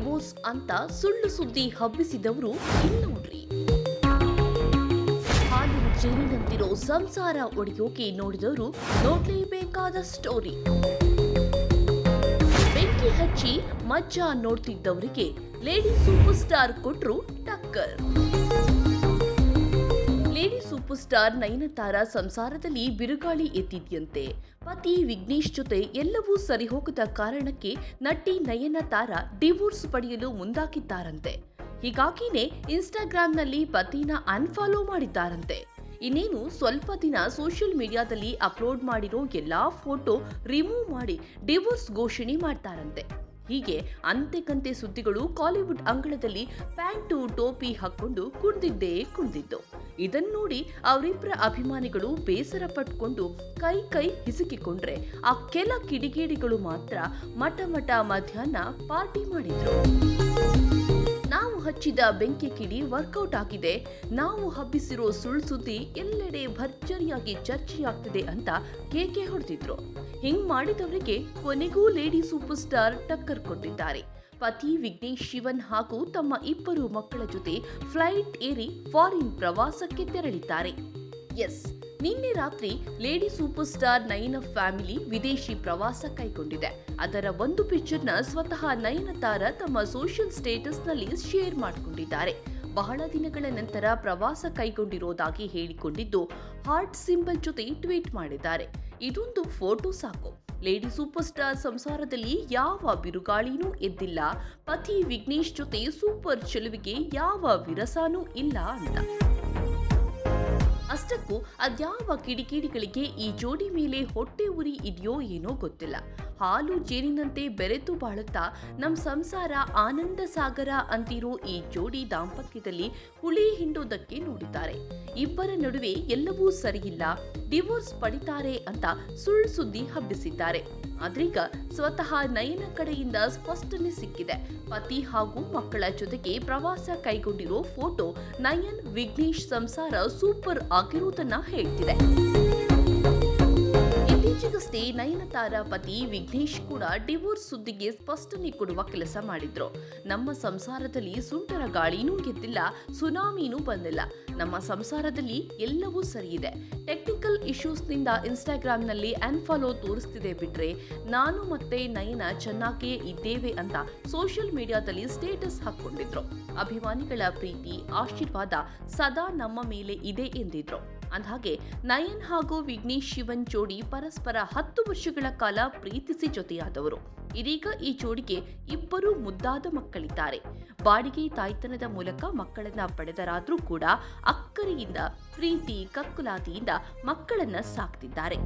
Divorce ಅಂತ ಸುಳ್ಳು ಸುದ್ದಿ ಹಬ್ಬಿಸಿದವರು ಇಲ್ಲೋಡ್ರಿ ಹಾಲಿನ ಜೇನಿನಂತಿರೋ ಸಂಸಾರ ಒಡೆಯೋಕೆ ನೋಡಿದವರು ನೋಡ್ಲೇಬೇಕಾದ ಸ್ಟೋರಿ. ಬೆಂಕಿ ಹಚ್ಚಿ ಮಜ್ಜ ನೋಡ್ತಿದ್ದವರಿಗೆ ಲೇಡಿ ಸೂಪರ್ ಸ್ಟಾರ್ ಕೊಟ್ರು ಟಕ್ಕರ್. ಸೂಪರ್ ಸ್ಟಾರ್ ನಯನತಾರ ಸಂಸಾರದಲ್ಲಿ ಬಿರುಗಾಳಿ ಎತ್ತಿದ್ಯಂತೆ. ಪತಿ ವಿಘ್ನೇಶ್ ಜೊತೆ ಎಲ್ಲವೂ ಸರಿಹೋಗದ ಕಾರಣಕ್ಕೆ ನಟಿ ನಯನತಾರ ಡಿವೋರ್ಸ್ ಪಡೆಯಲು ಮುಂದಾಗಿದ್ದಾರಂತೆ. ಹೀಗಾಗಿನೇ ಇನ್ಸ್ಟಾಗ್ರಾಂನಲ್ಲಿ ಪತಿನ ಅನ್ಫಾಲೋ ಮಾಡಿದ್ದಾರಂತೆ. ಇನ್ನೇನು ಸ್ವಲ್ಪ ದಿನ ಸೋಷಿಯಲ್ ಮೀಡಿಯಾದಲ್ಲಿ ಅಪ್ಲೋಡ್ ಮಾಡಿರೋ ಎಲ್ಲಾ ಫೋಟೋ ರಿಮೂವ್ ಮಾಡಿ ಡಿವೋರ್ಸ್ ಘೋಷಣೆ ಮಾಡ್ತಾರಂತೆ. ಹೀಗೆ ಅಂತೆಕಂತೆ ಸುದ್ದಿಗಳು ಕಾಲಿವುಡ್ ಅಂಗಳದಲ್ಲಿ ಪ್ಯಾಂಟು ಟೋಪಿ ಹಾಕ್ಕೊಂಡು ಕುಣಿದಿದ್ದೇ ಕುಣಿದಿದ್ದು. ಇದನ್ನು ನೋಡಿ ಅವರಿಬ್ಬರ ಅಭಿಮಾನಿಗಳು ಬೇಸರ ಪಟ್ಕೊಂಡು ಕೈ ಕೈ ಹಿಸುಕಿಕೊಂಡ್ರೆ ಆ ಕೆಲ ಕಿಡಿಗೇಡಿಗಳು ಮಾತ್ರ ಮಠ ಮಠ ಮಧ್ಯಾಹ್ನ ಪಾರ್ಟಿ ಮಾಡಿದ್ರು. ನಾವು ಹಚ್ಚಿದ ಬೆಂಕಿ ಕಿಡಿ ವರ್ಕೌಟ್ ಆಗಿದೆ. ನಾವು ಹಬ್ಬಿಸಿರೋ ಸುಳ್ಳು ಸುದ್ದಿ ಎಲ್ಲೆಡೆ ಭರ್ಜರಿಯಾಗಿ ಚರ್ಚೆಯಾಗ್ತಿದೆ ಅಂತ ಕೇಕೆ ಹೊಡೆದಿದ್ರು. ಹಿಂಗ್ ಮಾಡಿದವರಿಗೆ ಕೊನೆಗೂ ಲೇಡಿ ಸೂಪರ್ ಸ್ಟಾರ್ ಟಕ್ಕರ್ ಕೊಟ್ಟಿದ್ದಾರೆ. ಪತಿ ವಿಘ್ನೇಶ್, ಶಿವನ್ ಹಾಗೂ ತಮ್ಮ ಇಬ್ಬರು ಮಕ್ಕಳ ಜೊತೆ ಫ್ಲೈಟ್ ಏರಿ ಫಾರಿನ್ ಪ್ರವಾಸಕ್ಕೆ ತೆರಳಿದ್ದಾರೆ. ಎಸ್, ನಿನ್ನೆ ರಾತ್ರಿ lady super star Nayana family ವಿದೇಶಿ ಪ್ರವಾಸ ಕೈಗೊಂಡಿದೆ. ಅದರ ಒಂದು ಪಿಕ್ಚರ್ನ ಸ್ವತಃ ನಯನತಾರ ತಮ್ಮ ಸೋಷಿಯಲ್ ಸ್ಟೇಟಸ್ನಲ್ಲಿ ಶೇರ್ ಮಾಡಿಕೊಂಡಿದ್ದಾರೆ. ಬಹಳ ದಿನಗಳ ನಂತರ ಪ್ರವಾಸ ಕೈಗೊಂಡಿರೋದಾಗಿ ಹೇಳಿಕೊಂಡಿದ್ದು ಹಾರ್ಟ್ ಸಿಂಬಲ್ ಜೊತೆ ಟ್ವೀಟ್ ಮಾಡಿದ್ದಾರೆ. ಇದೊಂದು ಫೋಟೋ ಸಾಕು. ಲೇಡಿ ಸೂಪರ್ ಸ್ಟಾರ್ ಸಂಸಾರದಲ್ಲಿ ಯಾವ ಬಿರುಗಾಳಿನೂ ಎದ್ದಿಲ್ಲ. ಪತಿ ವಿಘ್ನೇಶ್ ಜೊತೆ ಸೂಪರ್ ಚೆಲುವಿಗೆ ಯಾವ ವಿರಸಾನೂ ಇಲ್ಲ ಅಂತ. ಅಷ್ಟಕ್ಕೂ ಅದ್ಯಾವ ಕಿಡಿಕಿಡಿಗಳಿಗೆ ಈ ಜೋಡಿ ಮೇಲೆ ಹೊಟ್ಟೆ ಉರಿ ಇದೆಯೋ ಏನೋ ಗೊತ್ತಿಲ್ಲ. ಹಾಲು ಜೇನಿನಂತೆ ಬೆರೆತು ಬಾಳುತ್ತಾ ನಮ್ಮ ಸಂಸಾರ ಆನಂದ ಸಾಗರ ಅಂತಿರೋ ಈ ಜೋಡಿ ದಾಂಪತ್ಯದಲ್ಲಿ ಹುಳಿ ಹಿಂಡೋದಕ್ಕೆ ನೋಡಿದ್ದಾರೆ. ಇಬ್ಬರ ನಡುವೆ ಎಲ್ಲವೂ ಸರಿಯಿಲ್ಲ. ಡಿವೋರ್ಸ್ ಪಡಿತಾರೆ ಅಂತ ಸುಳ್ಳು ಸುದ್ದಿ ಹಬ್ಬಿಸಿದ್ದಾರೆ. ಆದ್ರೀಗ ಸ್ವತಃ ನಯನ ಕಡೆಯಿಂದ ಸ್ಪಷ್ಟನೆ ಸಿಕ್ಕಿದೆ. ಪತಿ ಹಾಗೂ ಮಕ್ಕಳ ಜೊತೆಗೆ ಪ್ರವಾಸ ಕೈಗೊಂಡಿರೋ ಫೋಟೋ ನಯನ್ ವಿಘ್ನೇಶ್ ಸಂಸಾರ ಸೂಪರ್ ಆಗಿರುವುದನ್ನ ಹೇಳ್ತಿದೆ. ನಯನತಾರ ಪತಿ ವಿಘ್ನೇಶ್ ಕೂಡ ಡಿವೋರ್ಸ್ ಸುದ್ದಿಗೆ ಸ್ಪಷ್ಟನೆ ಕೊಡುವ ಕೆಲಸ ಮಾಡಿದ್ರು. ನಮ್ಮ ಸಂಸಾರದಲ್ಲಿ ಸುಂಟರ ಗಾಳಿನೂ ಗೆದ್ದಿಲ್ಲ ಸುನಾಮಿನೂ ಬಂದಿಲ್ಲ. ನಮ್ಮ ಸಂಸಾರದಲ್ಲಿ ಎಲ್ಲವೂ ಸರಿಯಿದೆ. ಟೆಕ್ನಿಕಲ್ ಇಶ್ಯೂಸ್ನಿಂದ ಇನ್ಸ್ಟಾಗ್ರಾಮ್ನಲ್ಲಿ ಅನ್ಫಾಲೋ ತೋರಿಸ್ತಿದೆ ಬಿಟ್ರೆ ನಾನು ಮತ್ತೆ ನಯನ ಚೆನ್ನಾಗೇ ಇದ್ದೇವೆ ಅಂತ ಸೋಷಿಯಲ್ ಮೀಡಿಯಾದಲ್ಲಿ ಸ್ಟೇಟಸ್ ಹಾಕೊಂಡಿದ್ರು ಅಭಿಮಾನಿಗಳ ಪ್ರೀತಿ, ಆಶೀರ್ವಾದ ಸದಾ ನಮ್ಮ ಮೇಲೆ ಇದೆ ಎಂದಿದ್ರು. ಅಂದ್ಹಾಗೆ, ನಯನ್ ಹಾಗೂ ವಿಘ್ನೇಶ್ ಶಿವನ್ ಜೋಡಿ ಪರಸ್ಪರ ಹತ್ತು ವರ್ಷಗಳ ಕಾಲ ಪ್ರೀತಿಸಿ ಜೊತೆಯಾದವರು. ಇದೀಗ ಈ ಜೋಡಿಗೆ ಇಬ್ಬರು ಮುದ್ದಾದ ಮಕ್ಕಳಿದ್ದಾರೆ. ಬಾಡಿಗೆ ತಾಯ್ತನದ ಮೂಲಕ ಮಕ್ಕಳನ್ನ ಪಡೆದರಾದ್ರೂ ಕೂಡ ಅಕ್ಕರೆಯಿಂದ, ಪ್ರೀತಿ, ಕಕ್ಕುಲಾತಿಯಿಂದ ಮಕ್ಕಳನ್ನ ಸಾಕ್ತಿದ್ದಾರೆ.